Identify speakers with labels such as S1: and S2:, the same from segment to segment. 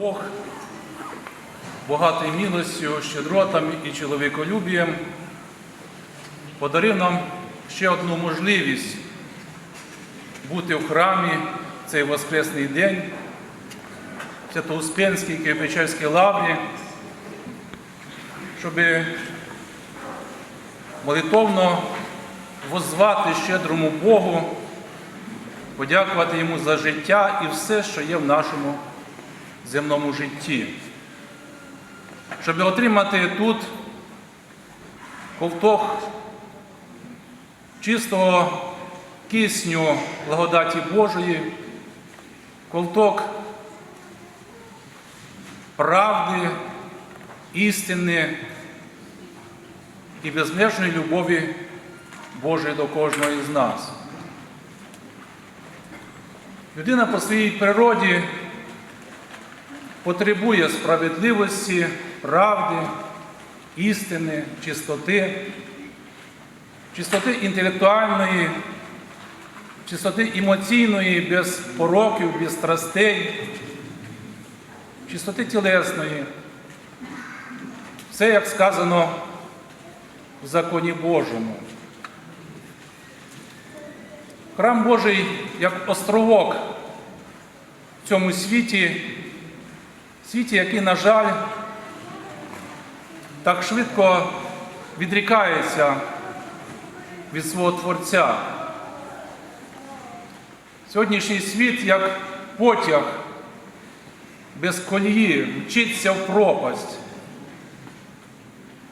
S1: Бог багатий милостю, щедротами і чоловіколюбієм подарив нам ще одну можливість бути в храмі в цей Воскресний день, Свято-Успенській лаврі, щоб молитовно воззвати щедрому Богу, подякувати Йому за життя і все, що є в нашому земному житті. Щоб отримати тут ковток чистого кисню благодаті Божої, ковток правди, істини і безмежної любові Божої до кожного із нас. Людина по своїй природі потребує справедливості, правди, істини, чистоти, чистоти інтелектуальної, чистоти емоційної, без пороків, без страстей, чистоти тілесної. Все, як сказано в законі Божому. Храм Божий як островок в цьому світі, світі, який, на жаль, так швидко відрікається від свого Творця. Сьогоднішній світ, як потяг без колії, вчиться в пропасть.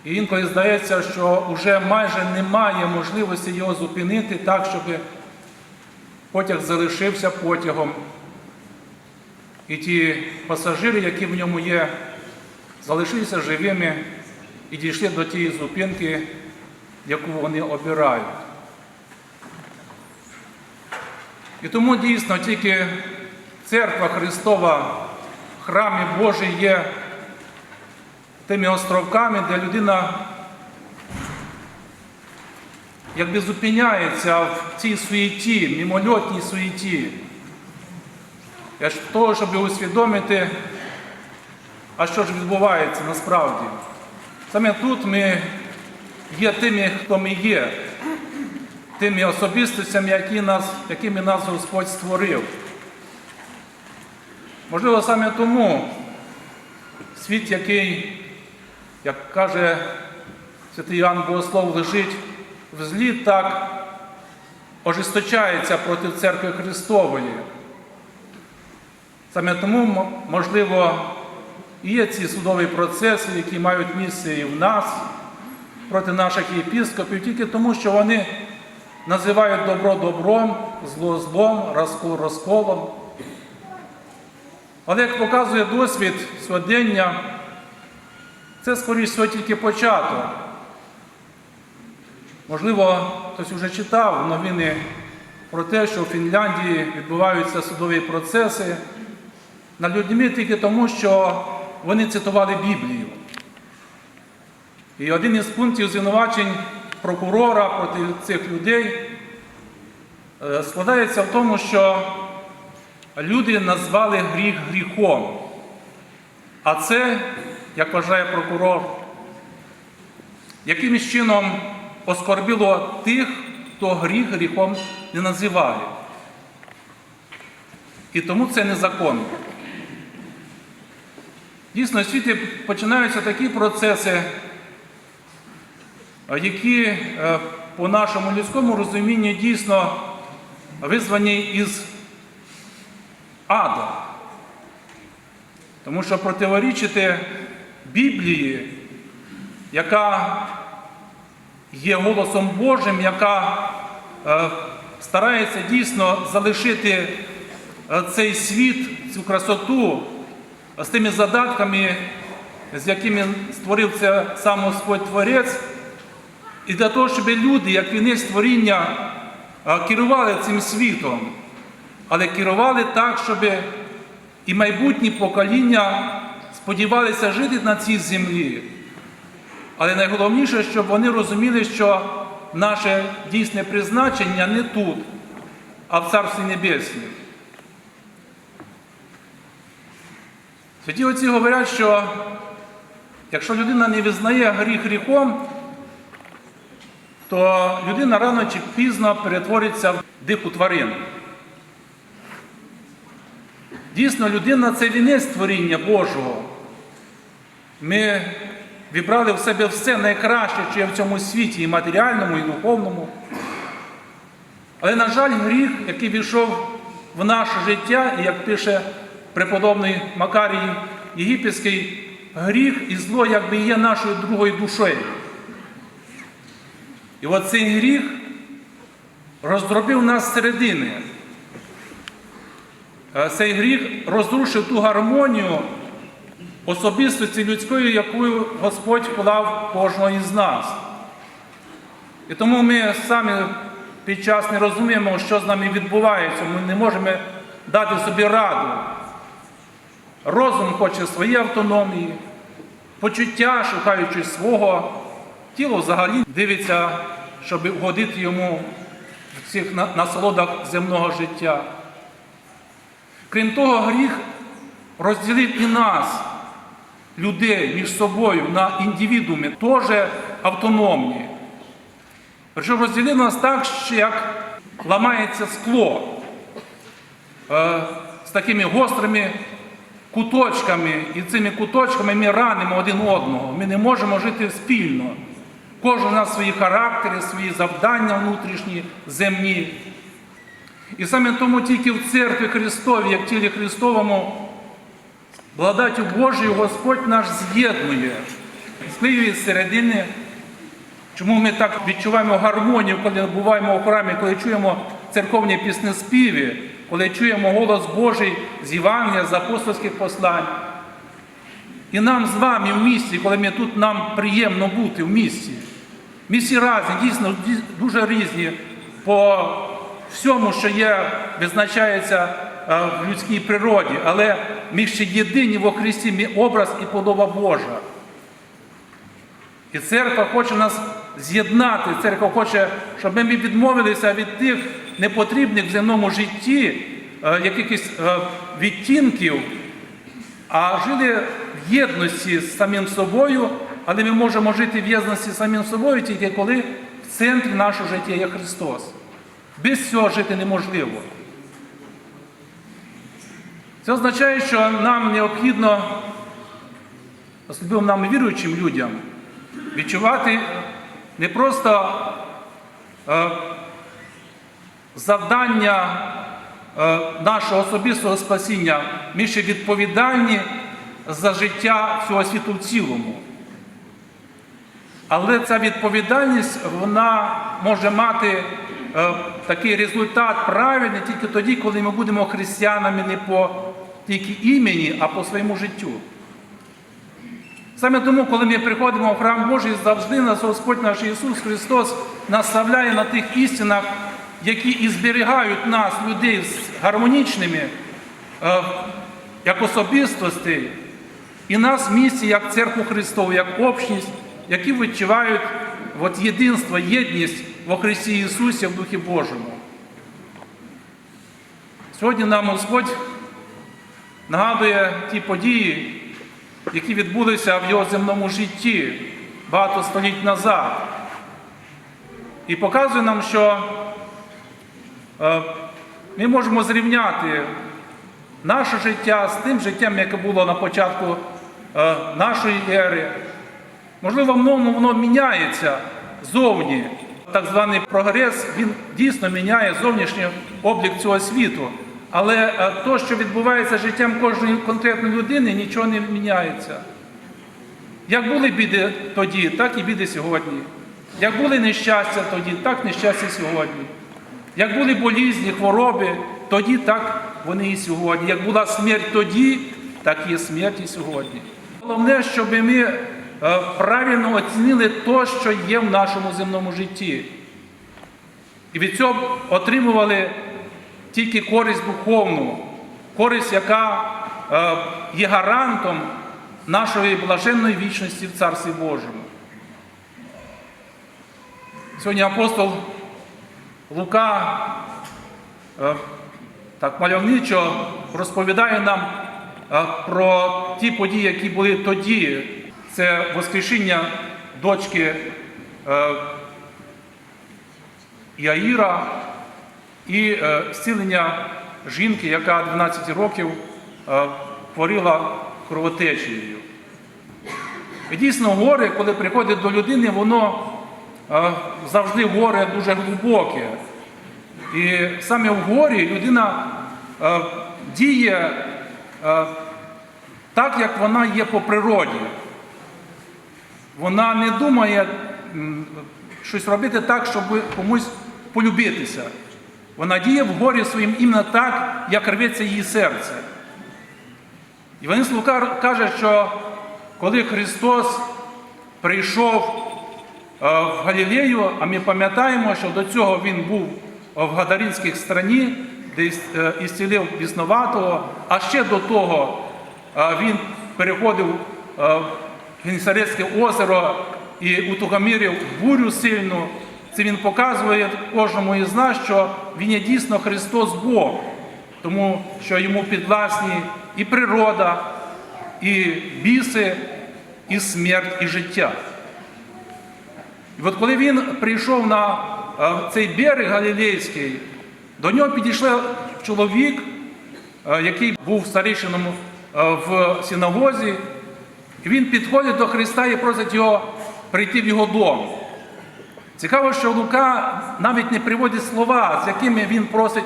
S1: І інколи здається, що вже майже немає можливості його зупинити так, щоб потяг залишився потягом. І ті пасажири, які в ньому є, залишилися живими і дійшли до тієї зупинки, яку вони обирають. І тому дійсно тільки церква Христова в храмі Божий є тими островками, де людина якби зупиняється в цій суєті, мимольотній суєті. Для того, щоб усвідомити, а що ж відбувається насправді. Саме тут ми є тими, хто ми є, тими особистостями, які нас, якими нас Господь створив. Можливо, саме тому світ, який, як каже святий Іоанн Богослов, лежить в злі, так ожесточається проти церкви Христової. Саме тому, можливо, є ці судові процеси, які мають місце і в нас проти наших єпіскопів, тільки тому, що вони називають добро добром, зло злом, розкол розколом. Але як показує досвід сьогодення, це, скоріш всього, тільки початок. Можливо, хтось вже читав новини про те, що в Фінляндії відбуваються судові процеси над людьми тільки тому, що вони цитували Біблію. І один із пунктів звинувачень прокурора проти цих людей е, складається в тому, що люди назвали гріх гріхом. А це, як вважає прокурор, якимось чином оскорбило тих, хто гріх гріхом не називає. І тому це незаконно. Дійсно, в світі починаються такі процеси, які е, по нашому людському розумінні дійсно визвані із ада. Тому що противорічити Біблії, яка є голосом Божим, яка е, старається дійсно залишити е, цей світ, цю красоту з тими задатками, з якими створив це сам Господь Творець, і для того, щоб люди, як вінець створіння, керували цим світом, але керували так, щоб і майбутні покоління сподівалися жити на цій землі. Але найголовніше, щоб вони розуміли, що наше дійсне призначення не тут, а в Царстві Небесному. Святі отці говорять, що якщо людина не визнає гріх гріхом, то людина рано чи пізно перетвориться в дику тварину. Дійсно, людина це вінець творіння Божого. Ми вібрали в себе все найкраще, що є в цьому світі, і матеріальному, і духовному. Але, на жаль, гріх, який війшов в наше життя, і як пише преподобний Макарій Єгипетський, гріх і зло якби є нашою другою душею. І от цей гріх роздробив нас зсередини. Е, Цей гріх розрушив ту гармонію особистості людської, яку Господь вклав кожного із нас. І тому ми самі під час не розуміємо, що з нами відбувається. Ми не можемо дати собі раду. Розум хоче своєї автономії, почуття, шукаючи свого, тіло взагалі дивиться, щоб угодити йому в цих на- насолодах земного життя. Крім того, гріх розділив і нас, людей, між собою на індивідууми, теж автономні. Причому розділив нас так, що як ламається скло е, з такими гострими куточками, і цими куточками ми ранимо один одного. Ми не можемо жити спільно. Кожен у нас свої характери, свої завдання внутрішні, земні. І саме тому тільки в церкві Христовій, як тілі Христовому, благодаттю Божою Господь наш з'єднує, з середини. Чому ми так відчуваємо гармонію, коли буваємо у храмі, коли чуємо церковні піснеспіви, коли чуємо голос Божий з Євангелія, з апостольських послань. І нам з вами в місті, коли ми тут нам приємно бути в місті. Місті різні, дійсно дуже різні по всьому, що є, визначається е, в людській природі, але ми ще єдині во Христі, ми образ і подоба Божа. І церква хоче нас з'єднати. Церква хоче, щоб ми відмовилися від тих непотрібних в земному житті е, якихось е, відтінків, а жили в єдності з самим собою, але ми можемо жити в єдності з самим собою тільки коли в центрі нашого життя є Христос. Без цього жити неможливо. Це означає, що нам необхідно, особливо нам віруючим людям, відчувати не просто е, завдання е, нашого особистого спасіння, ми ще відповідальні за життя всього світу в цілому. Але ця відповідальність вона може мати е, такий результат правильний тільки тоді, коли ми будемо християнами не по тільки імені, а по своєму життю. Саме тому, коли ми приходимо в храм Божий, завжди нас Господь наш Ісус Христос наставляє на тих істинах, які і зберігають нас, людей, з гармонічними, е, як особистостей, і нас в місті, як церкву Христову, як общність, які відчувають от єдинство, єдність во Христі Ісусі в Духі Божому. Сьогодні нам Господь нагадує ті події, які відбулися в його земному житті багато століть назад. І показує нам, що ми можемо зрівняти наше життя з тим життям, яке було на початку е, нашої ери. Можливо, в mnomu воно міняється зовні. Так званий прогрес, він дійсно міняє зовнішній облік цього світу. Але е, то, що відбувається з життям кожної конкретної людини, нічого не міняється. Як були біди тоді, так і біди сьогодні. Як були нещастя тоді, так нещастя сьогодні. Як були болізні, хвороби, тоді так вони і сьогодні. Як була смерть тоді, так і смерть і сьогодні. Головне, щоб ми е, правильно оцінили те, що є в нашому земному житті. І від цього отримували тільки користь духовну, користь, яка е, є гарантом нашої блаженної вічності в Царстві Божому. Сьогодні апостол Лука е, так мальовничо розповідає нам е, про ті події, які були тоді. Це Воскрешіння дочки е, Яїра і зцілення жінки, яка 12 років хворіла кровотечею. І дійсно, горе, коли приходить до людини, воно завжди горе дуже глибоке. І саме в горі людина діє так, як вона є по природі. Вона не думає щось робити так, щоб комусь полюбитися. Вона діє в горі своїм іменно так, як рветься її серце. Іван Лука каже, що коли Христос прийшов в Галілею, а ми пам'ятаємо, що до цього Він був в Гадаринській страні, де іс- е, біснуватого, а ще до того е, він переходив е, в Генісарецьке озеро і утухомірив бурю сильну. Це він показує кожному із нас, що він є дійсно Христос Бог, тому що йому підвласні і природа, і біси, і смерть, і життя. І от коли він прийшов на е, цей берег Галілейський, до нього підійшов чоловік, е, який був старішином е, в синагозі, і він підходить до Христа і просить його прийти в його дом. Цікаво, що Лука навіть не приводить слова, з якими він просить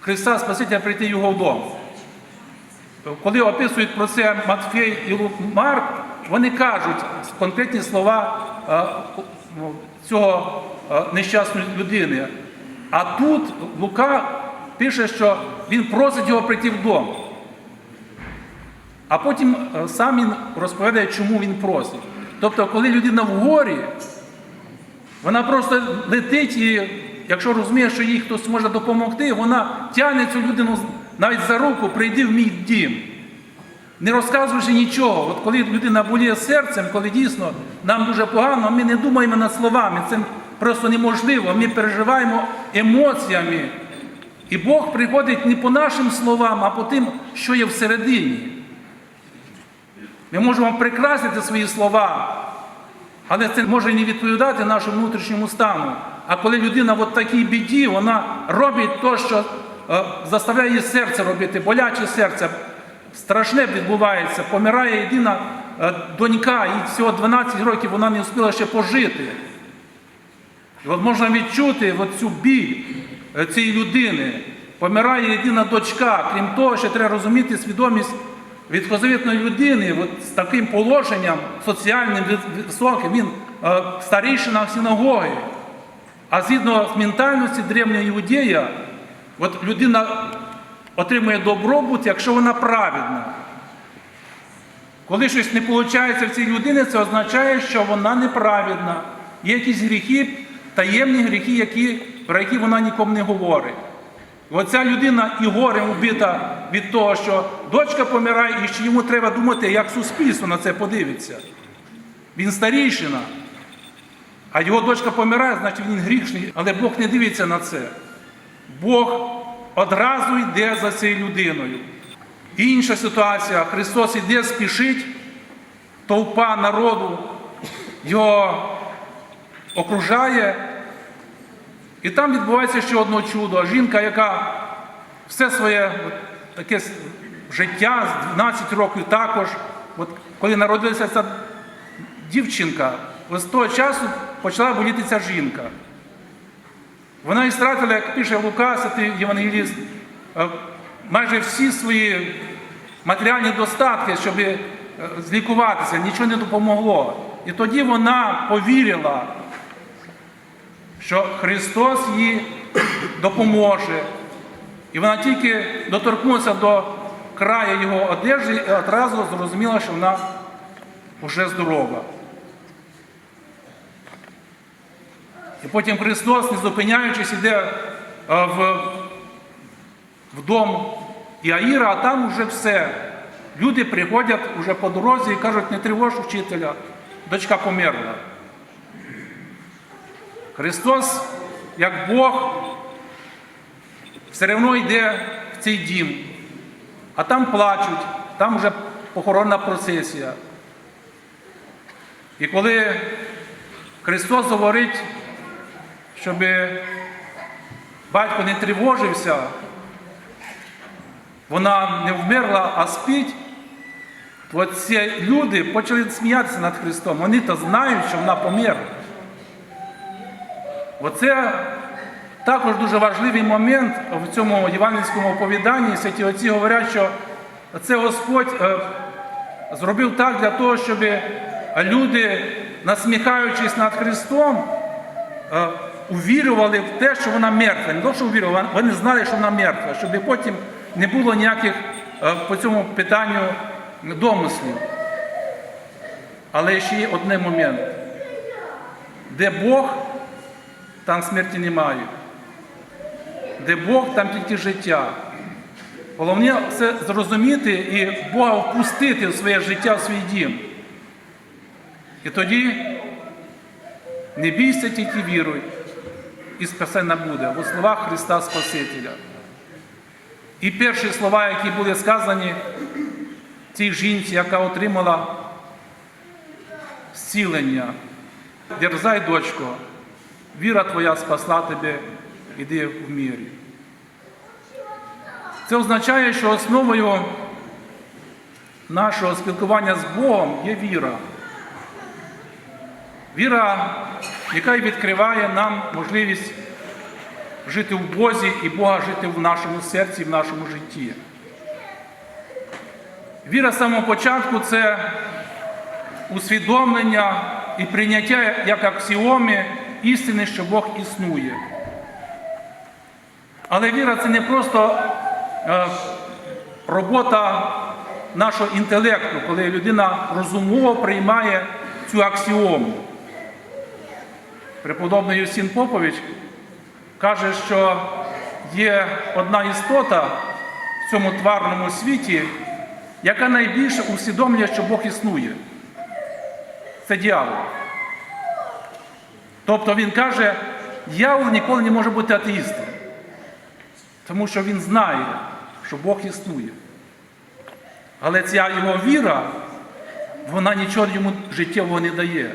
S1: Христа Спасителя прийти в його дом. Коли описують про це Матфей і Марк, вони кажуть конкретні слова е, цього е, нещасної людини. А тут Лука пише, що він просить його прийти в дом. А потім е, сам він розповідає, чому він просить. Тобто, коли людина в горі, вона просто летить і, якщо розуміє, що їй хтось може допомогти, вона тягне цю людину навіть за руку, прийди в мій дім. Не розказуючи нічого. От коли людина боліє серцем, коли дійсно нам дуже погано, ми не думаємо над словами. Це просто неможливо. Ми переживаємо емоціями. І Бог приходить не по нашим словам, а по тим, що є всередині. Ми можемо прикрасити свої слова, але це може не відповідати нашому внутрішньому стану. А коли людина в такій біді, вона робить те, що е, заставляє її серце робити, боляче серце, страшне відбувається, помирає єдина е, донька, їй всього 12 років вона не встигла ще пожити. І от можна відчути от цю біль е, цієї людини. Помирає єдина дочка. Крім того, ще треба розуміти свідомість відхозовітної людини от з таким положенням соціальним високим, він е, старішина синагоги. А згідно з ментальності древнього іудея, от людина отримує добробут, якщо вона праведна. Коли щось не виходить в цій людини, це означає, що вона неправедна. Є якісь гріхи, таємні гріхи, які, про які вона нікому не говорить. І оця людина і горем вбита від того, що дочка помирає, і що йому треба думати, як суспільство на це подивиться. Він старійшина, а його дочка помирає, значить він грішний, але Бог не дивиться на це. Бог одразу йде за цією людиною. Інша ситуація, Христос іде, спішить, товпа народу його окружає. І там відбувається ще одне чудо. Жінка, яка все своє таке життя з 12 років також, от, коли народилася ця дівчинка, з того часу почала боліти ця жінка. Вона і стратила, як пише Лука, Євангеліст, е, майже всі свої матеріальні достатки, щоб е, злікуватися, нічого не допомогло. І тоді вона повірила, що Христос їй допоможе. І вона тільки доторкнулася до краю його одежі і одразу зрозуміла, що вона вже здорова. І потім Христос, не зупиняючись, іде е, в, в дом Іаїра, а там вже все. Люди приходять вже по дорозі і кажуть, не тривож вчителя, дочка померла. Христос, як Бог, все одно йде в цей дім. а там плачуть, там вже похоронна процесія. І коли Христос говорить, щоб батько не тривожився, вона не вмерла, а спить, то ці люди почали сміятися над Христом. Вони то знають, що вона померла. Оце також дуже важливий момент в цьому євангельському оповіданні. Святі отці говорять, що це Господь е, зробив так для того, щоб люди, насміхаючись над Христом, увірювали в те, що вона мертва. Не то, що увірювали, вони знали, що вона мертва, щоб потім не було ніяких е, по цьому питанню домислів. Але ще є один момент, де Бог, там смерті немає. Де Бог, там тільки життя. Головне це зрозуміти і Бога впустити в своє життя, в свій дім. І тоді не бійся, тільки віруй, і спасена буде у словах Христа Спасителя. І перші слова, які були сказані цій жінці, яка отримала зцілення. Дерзай, дочко, віра твоя спасла тебе, іди в мірі. Це означає, що основою нашого спілкування з Богом є віра. Віра, яка відкриває нам можливість жити в Бозі і Бога жити в нашому серці, в нашому житті. Віра з самого початку це усвідомлення і прийняття як аксіоми істини, що Бог існує. Але віра це не просто е, робота нашого інтелекту, коли людина розумово приймає цю аксіому. Преподобний Юсін Попович каже, що є одна істота в цьому тварному світі, яка найбільше усвідомлює, що Бог існує. Це дьявол. Тобто він каже, дьявол ніколи не може бути атеїстом, тому що він знає, що Бог існує. Але ця його віра, вона нічого йому життєвого не дає.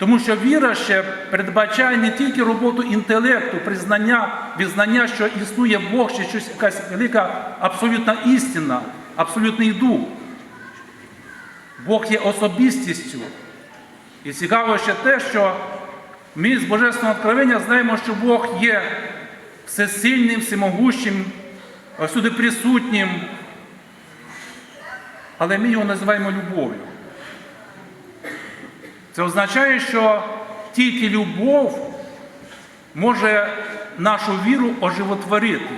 S1: Тому що віра ще передбачає не тільки роботу інтелекту, признання, визнання, що існує Бог, чи щось якась велика абсолютна істина, абсолютний дух. Бог є особистістю. І цікаво ще те, що ми з Божественного откровення знаємо, що Бог є всесильним, всемогущим, всюди присутнім. Але ми його називаємо любов'ю. Це означає, що тільки любов може нашу віру оживотворити.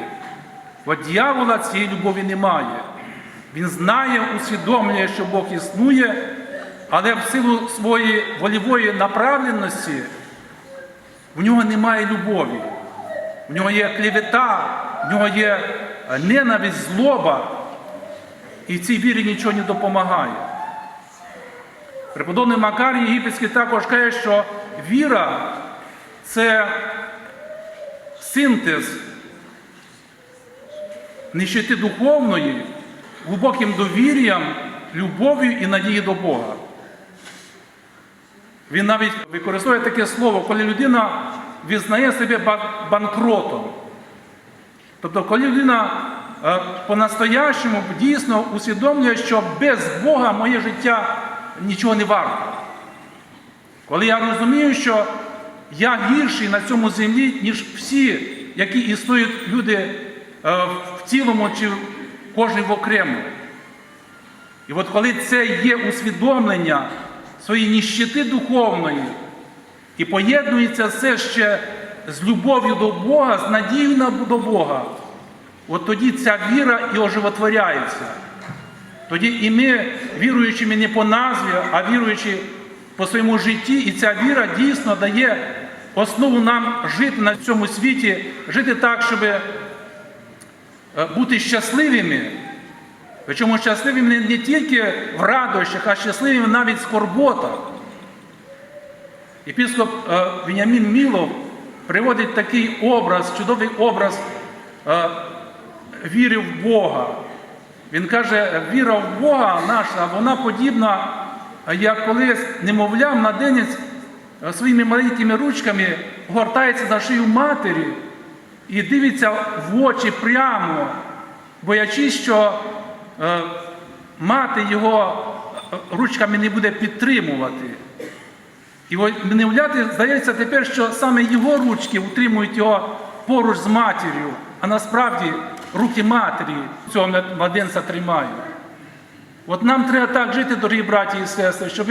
S1: Бо дьявола цієї любові немає. Він знає, усвідомлює, що Бог існує, але в силу своєї волівої направленості в нього немає любові. В нього є клівета, в нього є ненависть, злоба, і цій вірі нічого не допомагає. Преподобний Макар Єгипетський також каже, що віра це синтез нищети духовної, глибоким довір'ям, любов'ю і надією до Бога. Він навіть використовує таке слово, коли людина визнає себе банкротом. Тобто, коли людина е, по-настоящому дійсно усвідомлює, що без Бога моє життя нічого не варто. Коли я розумію, що я гірший на цьому землі, ніж всі, які існують люди е, в цілому чи кожен в окремо. І от коли це є усвідомлення своєї ніщити духовної і поєднується все ще з любов'ю до Бога, з надією до Бога, от тоді ця віра і оживотворяється. Тоді і ми, віруючими не по назві, а віруючи по своєму житті, і ця віра дійсно дає основу нам жити на цьому світі, жити так, щоб бути щасливими. Причому щасливими не тільки в радощах, а щасливими навіть в скорботах. Епіскоп Веніамін Мілов приводить такий образ, чудовий образ віри в Бога. Він каже, віра в Бога наша, вона подібна, як коли немовля младенець е, своїми маленькими ручками гортається за шию матері і дивиться в очі прямо, боячись, що е, мати його е, ручками не буде підтримувати. І немовляти здається тепер, що саме його ручки утримують його поруч з матір'ю, а насправді руки матері цього младенця тримають. От нам треба так жити, дорогі браті і сестри, щоб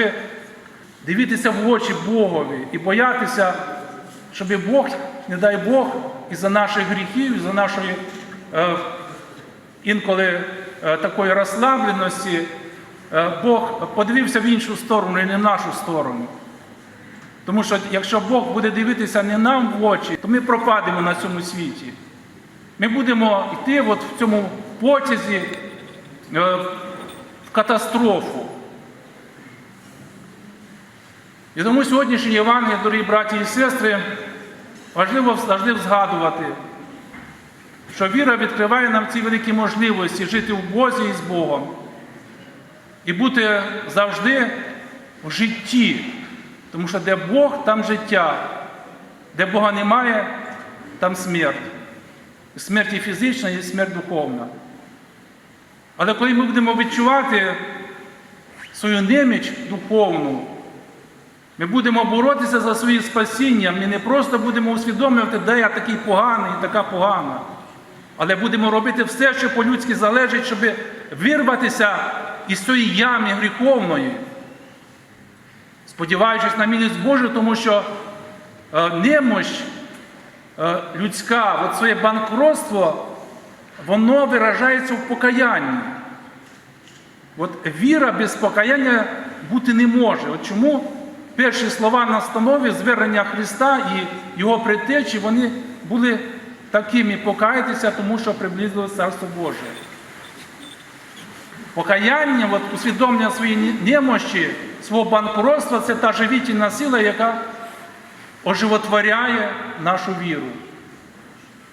S1: дивитися в очі Богові і боятися, щоб Бог, не дай Бог, із-за наших гріхів, із-за нашої е, інколи е, такої розслабленості, е, Бог подивився в іншу сторону і не в нашу сторону. Тому що якщо Бог буде дивитися не нам в очі, то ми пропадемо на цьому світі. Ми будемо йти от в цьому потязі е, в катастрофу. І тому сьогоднішнє Євангеліє, дорогі браті і сестри, важливо завжди згадувати, що віра відкриває нам ці великі можливості жити в Бозі і з Богом. І бути завжди в житті. Тому що де Бог, там життя. Де Бога немає, там смерть. Смерть і фізична, і смерть духовна. Але коли ми будемо відчувати свою неміч духовну, ми будемо боротися за своє спасіння, ми не просто будемо усвідомлювати, де я такий поганий і така погана. Але будемо робити все, що по-людськи залежить, щоб вирватися із цієї ями гріховної сподіваючись на милість Божу, тому що е, немощ людська, от своє банкротство, воно виражається в покаянні. От віра без покаяння бути не може. От чому перші слова настанови звернення Христа і Його предтечі, вони були такими покаятися, тому що приблизилось Царство Боже. Покаяння, от, усвідомлення своєї немощі, свого банкротства це та живітельна сила, яка оживотворяє нашу віру.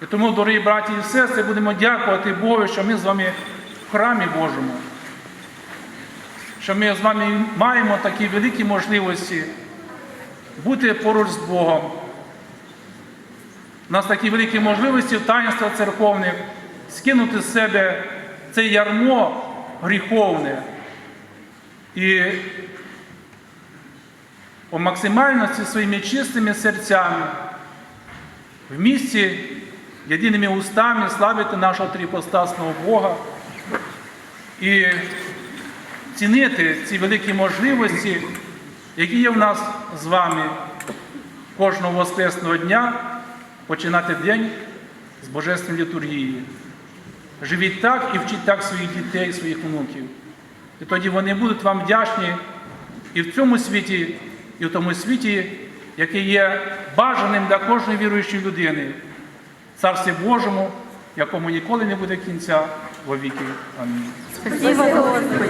S1: І тому, дорогі браті і сестри, будемо дякувати Богу, що ми з вами в храмі Божому, що ми з вами маємо такі великі можливості бути поруч з Богом. У нас такі великі можливості в таїнствах церковних скинути з себе це ярмо гріховне і по максимальності своїми чистими серцями в місці єдиними устами славити нашого трипостасного Бога і цінити ці великі можливості, які є в нас з вами кожного воскресного дня, починати день з Божественної літургії. Живіть так і вчіть так своїх дітей, своїх внуків. І тоді вони будуть вам вдячні і в цьому світі, і в тому світі, який є бажаним для кожної віруючої людини, Царстві Божому, якому ніколи не буде кінця во віки. Амінь.
S2: Спасибо, Господи.